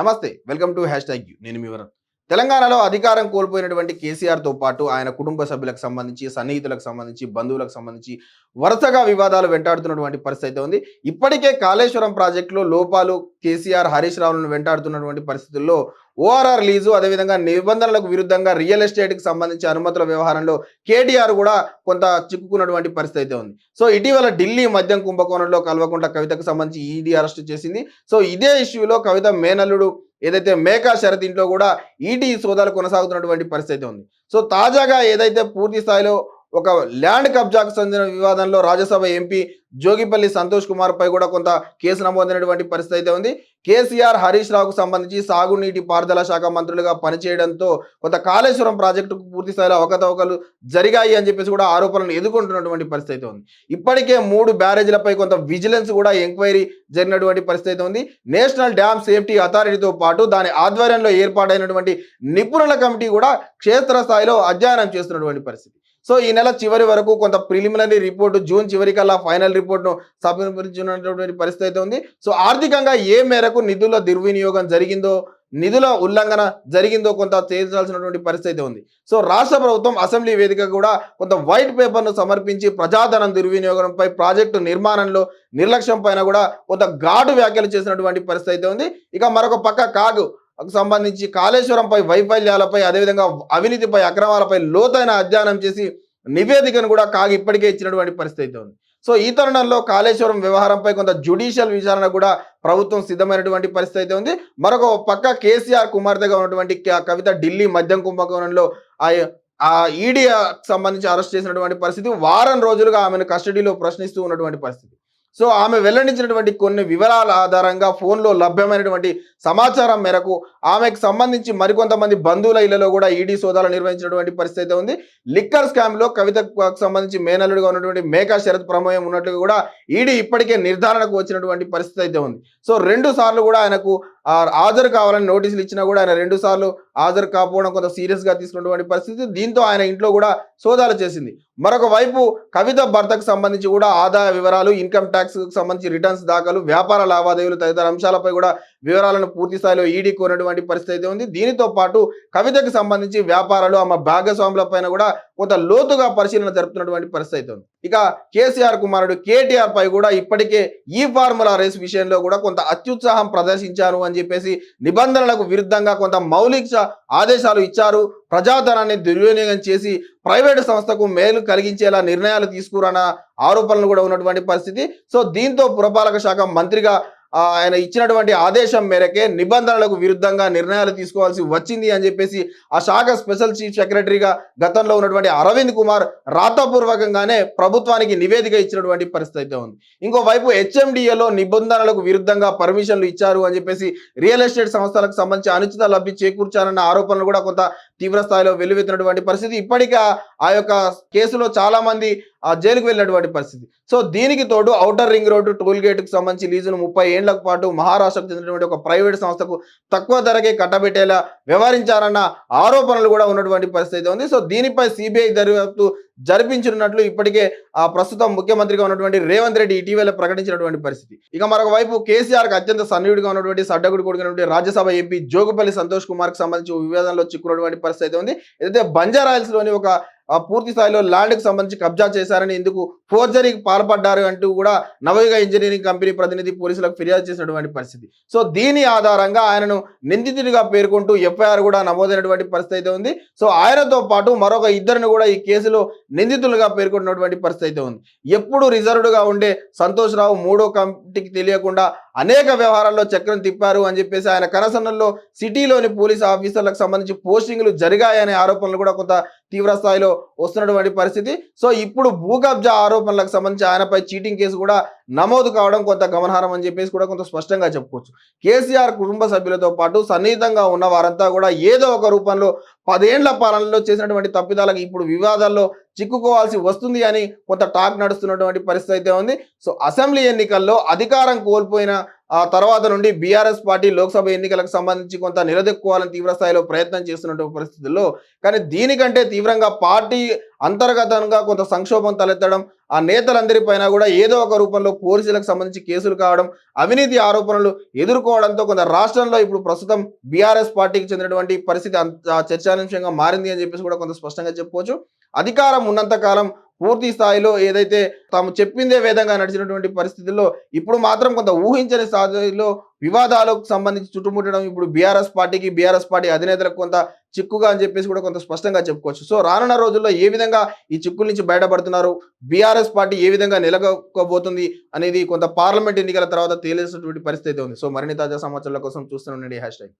నమస్తే welcome to hashtag you. నేను మీ వరం తెలంగాణలో అధికారం కోల్పోయినటువంటి కేసీఆర్తో పాటు ఆయన కుటుంబ సభ్యులకు సంబంధించి సన్నిహితులకు సంబంధించి బంధువులకు సంబంధించి వరుసగా వివాదాలు వెంటాడుతున్నటువంటి పరిస్థితి అయితే ఉంది. ఇప్పటికే కాళేశ్వరం ప్రాజెక్టులో లోపాలు కేసీఆర్ హరీష్ రావులను వెంటాడుతున్నటువంటి పరిస్థితుల్లో ఓఆర్ఆర్ లీజు అదేవిధంగా నిబంధనలకు విరుద్ధంగా రియల్ ఎస్టేట్కి సంబంధించి అనుమతుల వ్యవహారంలో కేటీఆర్ కూడా కొంత చిక్కుకున్నటువంటి పరిస్థితి అయితే ఉంది. సో ఇటీవల ఢిల్లీ మద్యం కుంభకోణంలో కల్వకుంట్ల కవితకు సంబంధించి ఈడీ అరెస్ట్ చేసింది. సో ఇదే ఇష్యూలో కవిత మేనల్లుడు ఏదైతే మేకా శరత్ ఇంట్లో కూడా ఈటీ సోదాలు కొనసాగుతున్నటువంటి పరిస్థితి అయితే ఉంది. సో తాజాగా ఏదైతే పూర్తి స్థాయిలో ఒక ల్యాండ్ కబ్జాకు చెందిన వివాదంలో రాజ్యసభ ఎంపీ జోగిపల్లి సంతోష్ కుమార్ పై కూడా కొంత కేసు నమోదైనటువంటి పరిస్థితి అయితే ఉంది. కేసీఆర్ హరీష్ రావుకు సంబంధించి సాగునీటి పారుదల శాఖ మంత్రులుగా పనిచేయడంతో కొంత కాళేశ్వరం ప్రాజెక్టుకు పూర్తి స్థాయిలో అవకతవకలు జరిగాయి అని చెప్పేసి కూడా ఆరోపణలు ఎదుర్కొంటున్నటువంటి పరిస్థితి అయితే ఉంది. ఇప్పటికే మూడు బ్యారేజీలపై కొంత విజిలెన్స్ కూడా ఎంక్వైరీ జరిగినటువంటి పరిస్థితి అయితే ఉంది. నేషనల్ డ్యామ్ సేఫ్టీ అథారిటీతో పాటు దాని ఆధ్వర్యంలో ఏర్పాటైనటువంటి నిపుణుల కమిటీ కూడా క్షేత్రస్థాయిలో అధ్యయనం చేస్తున్నటువంటి పరిస్థితి. సో ఈ నెల చివరి వరకు కొంత ప్రిలిమినరీ రిపోర్టు జూన్ చివరికల్లా ఫైనల్ రిపోర్ట్ను సమర్పించినటువంటి పరిస్థితి అయితే ఉంది. సో ఆర్థికంగా ఏ మేరకు నిధుల దుర్వినియోగం జరిగిందో నిధుల ఉల్లంఘన జరిగిందో కొంత తేల్చాల్సినటువంటి పరిస్థితి అయితే ఉంది. సో రాష్ట్ర ప్రభుత్వం అసెంబ్లీ వేదిక కూడా కొంత వైట్ పేపర్ను సమర్పించి ప్రజాధనం దుర్వినియోగంపై ప్రాజెక్టు నిర్మాణంలో నిర్లక్ష్యం పైన కూడా కొంత ఘాటు వ్యాఖ్యలు చేసినటువంటి పరిస్థితి అయితే ఉంది. ఇక మరొక పక్క కాగు సంబంధించి కాళేశ్వరంపై వైఫల్యాలపై అదేవిధంగా అవినీతిపై అక్రమాలపై లోతైన అధ్యయనం చేసి నివేదికను కూడా కాగి ఇప్పటికే ఇచ్చినటువంటి పరిస్థితి అయితే ఉంది. సో ఈ తరుణంలో కాళేశ్వరం వ్యవహారంపై కొంత జ్యుడిషియల్ విచారణ కూడా ప్రభుత్వం సిద్ధమైనటువంటి పరిస్థితి అయితే ఉంది. మరొక పక్క కేసీఆర్ కుమార్తెగా ఉన్నటువంటి కవిత ఢిల్లీ మద్యం కుంభకోణంలో ఆ ఆ ఈడీ సంబంధించి అరెస్ట్ చేసినటువంటి పరిస్థితి వారం రోజులుగా ఆమెను కస్టడీలో ప్రశ్నిస్తూ ఉన్నటువంటి పరిస్థితి. సో ఆమె వెల్లడించినటువంటి కొన్ని వివరాల ఆధారంగా ఫోన్లో లభ్యమైనటువంటి సమాచారం మేరకు ఆమెకు సంబంధించి మరికొంతమంది బంధువుల ఇళ్ళలో కూడా ఈడీ సోదాలు నిర్వహించినటువంటి పరిస్థితి అయితే ఉంది. లిక్కర్ స్కామ్లో కవితకు సంబంధించి మేనల్లుడుగా ఉన్నటువంటి మేకా శరత్ ప్రమేయం ఉన్నట్లుగా కూడా ఈడీ ఇప్పటికే నిర్ధారణకు వచ్చినటువంటి పరిస్థితి అయితే ఉంది. సో రెండు సార్లు కూడా ఆయనకు హాజరు కావాలని నోటీసులు ఇచ్చినా కూడా ఆయన రెండు సార్లు హాజరు కాకపోవడం కొంత సీరియస్గా తీసుకున్నటువంటి పరిస్థితి దీంతో ఆయన ఇంట్లో కూడా సోదాలు చేసింది. మరొక వైపు కవిత భర్తకు సంబంధించి కూడా ఆదాయ వివరాలు ఇన్కమ్ ట్యాక్స్కి సంబంధించి రిటర్న్స్ దాఖలు వ్యాపార లావాదేవీలు తదితర అంశాలపై కూడా వివరాలను పూర్తి స్థాయిలో ఈడీ కోరినటువంటి పరిస్థితి అయితే ఉంది. దీనితో పాటు కవితకు సంబంధించి వ్యాపారాలు ఆమె భాగస్వాముల పైన కూడా కొంత లోతుగా పరిశీలన జరుపుతున్నటువంటి పరిస్థితి అయితే ఉంది. ఇక కేసీఆర్ కుమారుడు కేటీఆర్ పై కూడా ఇప్పటికే ఈ ఫార్ములా రేస్ విషయంలో కూడా కొంత అత్యుత్సాహం ప్రదర్శించారు అని చెప్పేసి నిబంధనలకు విరుద్ధంగా కొంత మౌలిక ఆదేశాలు ఇచ్చారు. ప్రజాధనాన్ని దుర్వినియోగం చేసి ప్రైవేటు సంస్థకు మేలు కలిగించేలా నిర్ణయాలు తీసుకురాన ఆరోపణలు కూడా ఉన్నటువంటి పరిస్థితి. సో దీంతో పురపాలక శాఖ మంత్రిగా ఆయన ఇచ్చినటువంటి ఆదేశం మేరకే నిబంధనలకు విరుద్ధంగా నిర్ణయాలు తీసుకోవాల్సి వచ్చింది అని చెప్పేసి ఆ శాఖ స్పెషల్ చీఫ్ సెక్రటరీగా గతంలో ఉన్నటువంటి అరవింద్ కుమార్ రాతపూర్వకంగానే ప్రభుత్వానికి నివేదిక ఇచ్చినటువంటి పరిస్థితి అయితే ఉంది. ఇంకోవైపు హెచ్ఎండిఏలో నిబంధనలకు విరుద్ధంగా పర్మిషన్లు ఇచ్చారు అని చెప్పేసి రియల్ ఎస్టేట్ సంస్థలకు సంబంధించి అనుచిత లబ్ధి చేకూర్చారన్న ఆరోపణలు కూడా కొంత తీవ్ర స్థాయిలో వెలువెత్తినటువంటి పరిస్థితి. ఇప్పటికే ఆ- ఆ యొక్క కేసులో చాలా మంది ఆ జైలుకు వెళ్ళినటువంటి పరిస్థితి. సో దీనికి తోడు ఔటర్ రింగ్ రోడ్డు టోల్ గేట్కు సంబంధించి లీజును ముప్పై ఏళ్ళకు పాటు మహారాష్ట్రకు చెందినటువంటి ఒక ప్రైవేట్ సంస్థకు తక్కువ ధరకే కట్టబెట్టేలా వ్యవహరించారన్న ఆరోపణలు కూడా ఉన్నటువంటి పరిస్థితి ఉంది. సో దీనిపై సిబిఐ దర్యాప్తు జరిపించనున్నట్లు ఇప్పటికే ఆ ప్రస్తుతం ముఖ్యమంత్రిగా ఉన్నటువంటి రేవంత్ రెడ్డి ఇటీవల ప్రకటించినటువంటి పరిస్థితి. ఇక మరొక వైపు కేసీఆర్కి అత్యంత సన్నిహితుడిగా ఉన్నటువంటి సడ్డగుడి కొడుకున్నటువంటి రాజ్యసభ ఎంపీ జోగుపల్లి సంతోష్ కుమార్కి సంబంధించి వివాదంలో చిక్కున్నటువంటి పరిస్థితి ఉంది. ఏదైతే బంజారాయిల్స్లోని ఒక పూర్తి స్థాయిలో ల్యాండ్కి సంబంధించి కబ్జా చేశారని ఇందుకు ఫోర్జరీకి పాల్పడ్డారు అంటూ కూడా నవయుగ ఇంజనీరింగ్ కంపెనీ ప్రతినిధి పోలీసులకు ఫిర్యాదు చేసినటువంటి పరిస్థితి. సో దీని ఆధారంగా ఆయనను నిందితుడిగా పేర్కొంటూ ఎఫ్ఐఆర్ కూడా నమోదైనటువంటి పరిస్థితి అయితే ఉంది. సో ఆయనతో పాటు మరొక ఇద్దరిని కూడా ఈ కేసులో నిందితులుగా పేర్కొన్నటువంటి పరిస్థితి అయితే ఉంది. ఎప్పుడు రిజర్వ్డ్గా ఉండే సంతోష్ రావు మూడో కమిటీకి తెలియకుండా అనేక వ్యవహారాల్లో చక్రం తిప్పారు అని చెప్పేసి ఆయన కనసన్నల్లో సిటీలోని పోలీస్ ఆఫీసర్లకు సంబంధించి పోస్టింగ్లు జరిగాయనే ఆరోపణలు కూడా కొంత తీవ్ర స్థాయిలో వస్తున్నటువంటి పరిస్థితి. సో ఇప్పుడు భూకబ్జా ఆరోపణలకు సంబంధించి ఆయనపై చీటింగ్ కేసు కూడా నమోదు కావడం కొంత గమనార్హం అని చెప్పేసి కూడా కొంత స్పష్టంగా చెప్పుకోవచ్చు. కేసీఆర్ కుటుంబ సభ్యులతో పాటు సన్నిహితంగా ఉన్న వారంతా కూడా ఏదో ఒక రూపంలో పదేండ్ల పాలనలో చేసినటువంటి తప్పిదాలకు ఇప్పుడు వివాదాల్లో చిక్కుకోవాల్సి వస్తుంది అని కొంత టాక్ నడుస్తున్నటువంటి పరిస్థితి అయితే ఉంది. సో అసెంబ్లీ ఎన్నికల్లో అధికారం కోల్పోయిన ఆ తర్వాత నుండి బీఆర్ఎస్ పార్టీ లోక్సభ ఎన్నికలకు సంబంధించి కొంత నిలదొక్కుకోవాలని తీవ్ర స్థాయిలో ప్రయత్నం చేస్తున్నటువంటి పరిస్థితుల్లో కానీ దీనికంటే తీవ్రంగా పార్టీ అంతర్గతంగా కొంత సంక్షోభం తలెత్తడం ఆ నేతలందరి పైన కూడా ఏదో ఒక రూపంలో పోలీసులకు సంబంధించి కేసులు కావడం అవినీతి ఆరోపణలు ఎదుర్కోవడంతో కొంత రాష్ట్రంలో ఇప్పుడు ప్రస్తుతం బీఆర్ఎస్ పార్టీకి చెందినటువంటి పరిస్థితి అంత చర్చాంశంగా మారింది అని చెప్పేసి కూడా కొంత స్పష్టంగా చెప్పుకోవచ్చు. అధికారం ఉన్నంత కాలం పూర్తి స్థాయిలో ఏదైతే తాము చెప్పిందే విధంగా నడిచినటువంటి పరిస్థితుల్లో ఇప్పుడు మాత్రం కొంత ఊహించని స్థాయిలో వివాదాలకు సంబంధించి చుట్టుముట్టడం ఇప్పుడు బీఆర్ఎస్ పార్టీకి బీఆర్ఎస్ పార్టీ అధినేతలకు కొంత చిక్కుగా అని చెప్పేసి కూడా కొంత స్పష్టంగా చెప్పుకోవచ్చు. సో రానున్న రోజుల్లో ఏ విధంగా ఈ చిక్కుల నుంచి బయటపడుతున్నారు? బీఆర్ఎస్ పార్టీ ఏ విధంగా నిలగొక్కబోతుంది అనేది కొంత పార్లమెంట్ ఎన్నికల తర్వాత తేలేసినటువంటి పరిస్థితి అయితే ఉంది. సో మరిన్ని తాజా సమాచారాల కోసం చూస్తూనే ఉండండి హ్యాష్ ట్యాగ్.